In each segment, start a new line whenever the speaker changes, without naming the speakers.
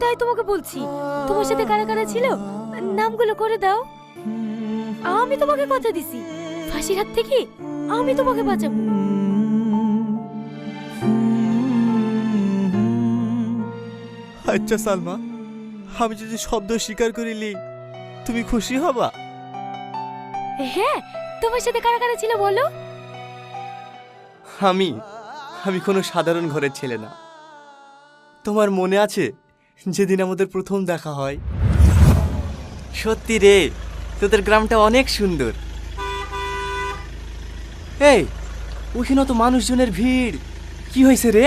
তাই তোমাকে বলছি তোমার সাথে কারা কারা ছিল? নামগুলো করে দাও। আমি তোমাকে কথা দিছি। ফাঁসির হাত থেকে আমি তোমাকে বাঁচাবো।
আচ্ছা সালমা আমি যদি শব্দ স্বীকার করিলি তুমি খুশি হবা?
হ্যাঁ তোমার সাথে কারা কারা ছিল বলো?
আমি আমি কোনো সাধারণ ঘরের ছেলে না। তোমার মনে আছে যেদিন আমাদের প্রথম দেখা হয়। সত্যি রে, তোদের গ্রামটা অনেক সুন্দর। এই ওখানে তো মানুষজনের ভিড়। কি হয়েছে রে?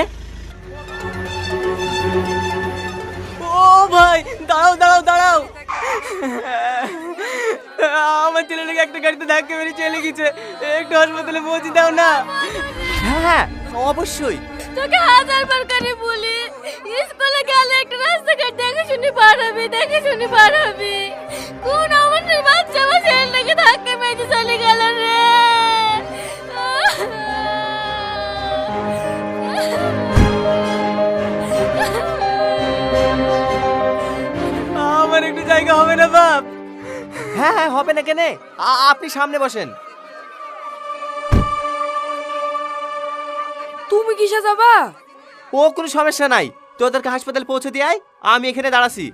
ও ভাই, দাঁড়াও দাঁড়াও দাঁড়াও। আমার ছেলেটাকে একটা গাড়িতে ধাক্কা মেরে চলে গেছে। একটু হাসপাতালে পৌঁছে দাও না। হ্যাঁ অবশ্যই।
তোকে হাজার বার করে বলি স্কুলে গেলে একটা রাস্তাঘাট দেখে শুনে পারাবি দেখে শুনে পারাবি কোন আমাদের বাচ্চা আমার ছেলেটাকে ধাক্কা মেরে চলে গেল রে?
আমার একটু জায়গা হবে না বাপ। হ্যাঁ হ্যাঁ হবে না কেনে। আপনি সামনে বসেন।
তুমি কিসে যাবা?
ও কোনো সমস্যা নাই। তোদেরকে হাসপাতাল পৌঁছে দিয়াই আমি এখানে দাঁড়াছি।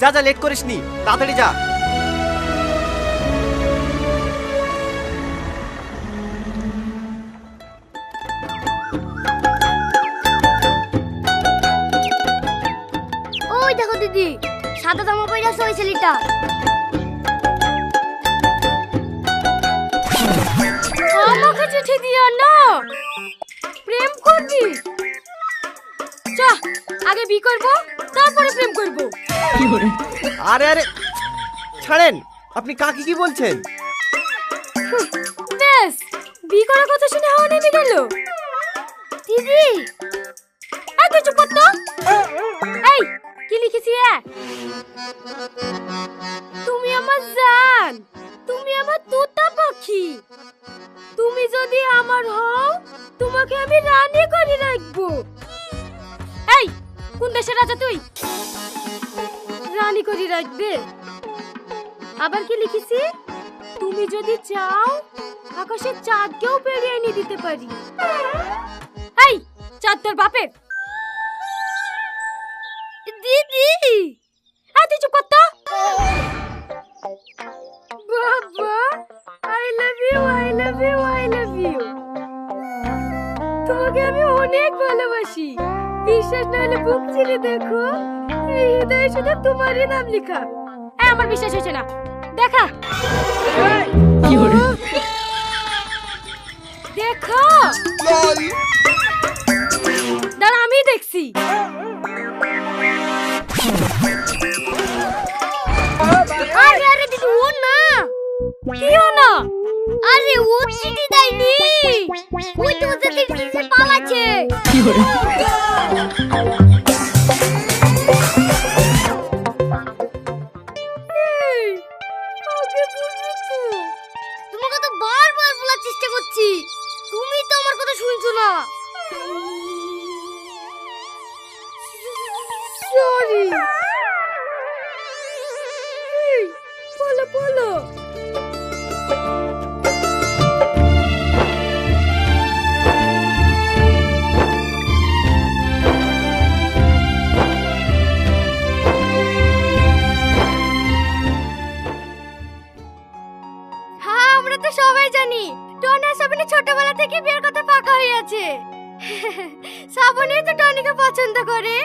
যা যা লেট করিস নি। তাড়াতাড়ি যা।
ওই দেখো দিদি সাদা জামা পরে আছে ওই ছেলেটা।
আমাকে চিঠি দিও না। প্রেম করবি? চা আগে বি করব তারপরে প্রেম করব।
আরে আরে ছাড়েন আপনি কাকে কি বলছেন?
ব্যাস বি করার কথা শুনে হাওয়া নেমে গেল।
দিদি
এই তুই চুপ তো। এই কি লিখেছি? তুমি আমার জান তুমি আমার তোতা পাখি। তুমি যদি আমার হও, তোমাকে আমি রানী করে রাখব। এই, কোন দেশের রাজা তুই? রানী করে রাখবে। আবার কি লিখেছি? তুমি যদি চাও, আকাশের চাঁদকেও পেরিয়ে এনে দিতে পারি। এই, চাঁদ তোর বাপের। দিদি! Love you I love you তোমাকে আমি অনেক ভালোবাসি। বিশ্বাস না হলে বুক চিরে দেখো এই হৃদয়ে শুধু তোমারই নাম লেখা। আমার বিশ্বাস হচ্ছে না। দেখা। দেখো। দাঁড়া আমি দেখছি।
না। আরে ও চিঠি দেয়নি। ওই তো ওদের পালাচ্ছে। তোমাকে তো বারবার বলার চেষ্টা করছি। তুমি তো আমার কথা শুনছো না।
সরি
টনা ছোটবেলা থেকে বিয়ের কথা পাকা হয়ে আছে। শ্রাবণী তো টনিকে পছন্দ করে।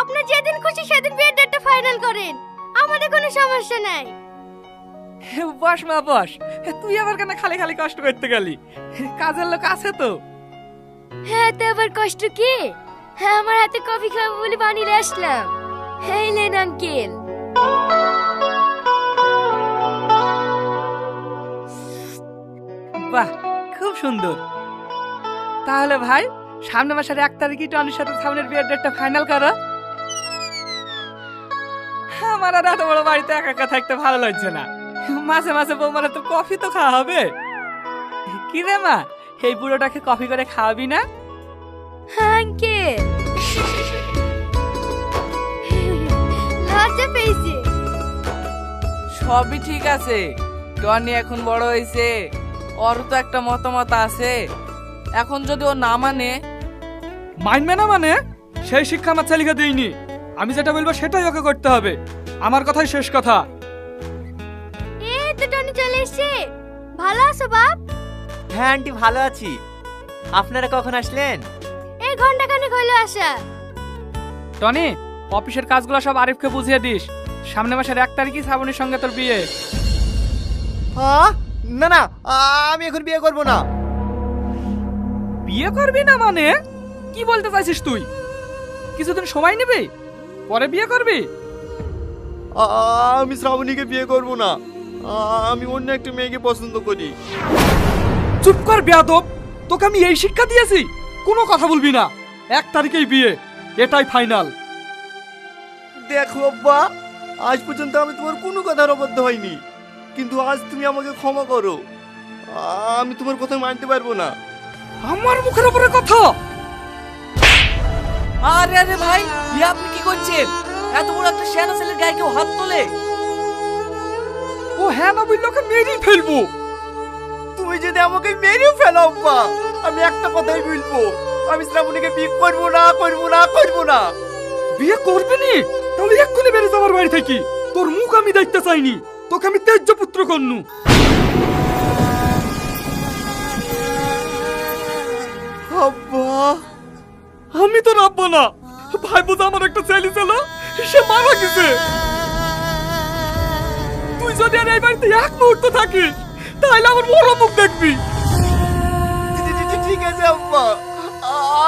আপনি যেদিন খুশি সেদিন বিয়ের ডেটটা ফাইনাল করেন। আমাদের কোনো সমস্যা নাই।
বস মা বস। তুই আবার কেন খালি খালি কষ্ট করতে গেলি? কাজের লোক আছে তো।
হ্যাঁ তো আবার কষ্ট কি? হ্যাঁ আমার হাতে কফি খাব বলে বানিয়ে আসলাম। এই লেন আঙ্কেল।
বাহ খুব সুন্দর। তাহলে ভাই সামনে মাসের এক তারিখে টনির সাথে সামনের বিয়ের ডেটটা ফাইনাল করো। আমার আর এত বড় বাড়িতে একা একা থাকতে ভালো লাগছে না। মাঝে মাঝে বৌমারা তো কফি তো খাওয়া হবে? কি রে মা এই বুড়োটাকে কফি করে খাওয়াবি না?
আঙ্কেল।
সবই ঠিক আছে। টনি এখন বড় হয়েছে। ওরও তো একটা মতামত আছে। এখন যদি ও না মানে?
মানবে না মানে? সেই শিক্ষা আমার ছেলেকে দিইনি। আমি যেটা বলব সেটাই ওকে করতে হবে। আমার কথাই শেষ কথা।
এই তো টনি চলে এসছে। ভালো আছো বাপ?
হ্যাঁ আন্টি ভালো আছি। আপনারা কখন আসলেন?
এই ঘণ্টা খানেক হইল আসা।
টনি অফিসের কাজগুলো সব আরিফকে বুঝিয়ে দিস। সামনে মাসের এক তারিখই শ্রাবণীর সঙ্গে তোর বিয়ে।
হ্যাঁ না না আমি এখন বিয়ে করব না।
বিয়ে করবি না মানে? কি বলতে চাইছিস তুই? কিছুদিন সময় নেবে? পরে বিয়ে করবি?
আমি শ্রাবণীকে বিয়ে করব না। আমি অন্য একটা মেয়েকে পছন্দ করি।
চুপ কর বেয়াদব। তোকে আমি এই শিক্ষা দিয়েছি। কোনো কথা বলবি না। এক তারিখেই বিয়ে। এটাই ফাইনাল।
দেখো আব্বা আজ পর্যন্ত আমি তোমার কোনো কথার অবদ্ধ হয়নি কিন্তু আজ তুমি আমাকে ক্ষমা করো। আমি তোমার কথা মানতে পারব না।
আমার মুখের উপরে কথা?
আরে আরে ভাই আপনি কি করছেন? এত বড় একটা শেয়ানা ছেলের গায়ে কেউ হাত তোলে?
ও হ্যাঁ না বললে ওকে মেরেই ফেলব।
তুমি যদি আমাকে মেরেও ফেলো আব্বা আমি একটা কথাই বলব। আমি শ্রাবণীকে বিয়ে করব না করব না করব না।
বিয়ে করবি নি? তাহলে এক্ষুনি বেড়ে যাবার বাড়ি থেকে। তোর মুখ আমি দেখতে চাইনি। তোকে আমি তেজ্য পুত্র কন্যু
আব্বা।
আমি তো রাখব না। ভাই বোঝা আমার একটা ছেলে ছিল সে মারা গেছে। তুই যদি আর এই বাড়িতে এক মুহূর্ত থাকিস তাহলে আমার বড় মুখ দেখবি।
ঠিক আছে আব্বা।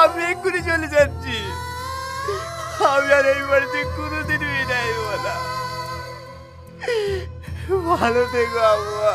আমি এক্ষুনি চলে যাচ্ছি। আমি আর এই বাড়িতে কোনোদিন বিদায় না। ভালো থেকো আব্বা।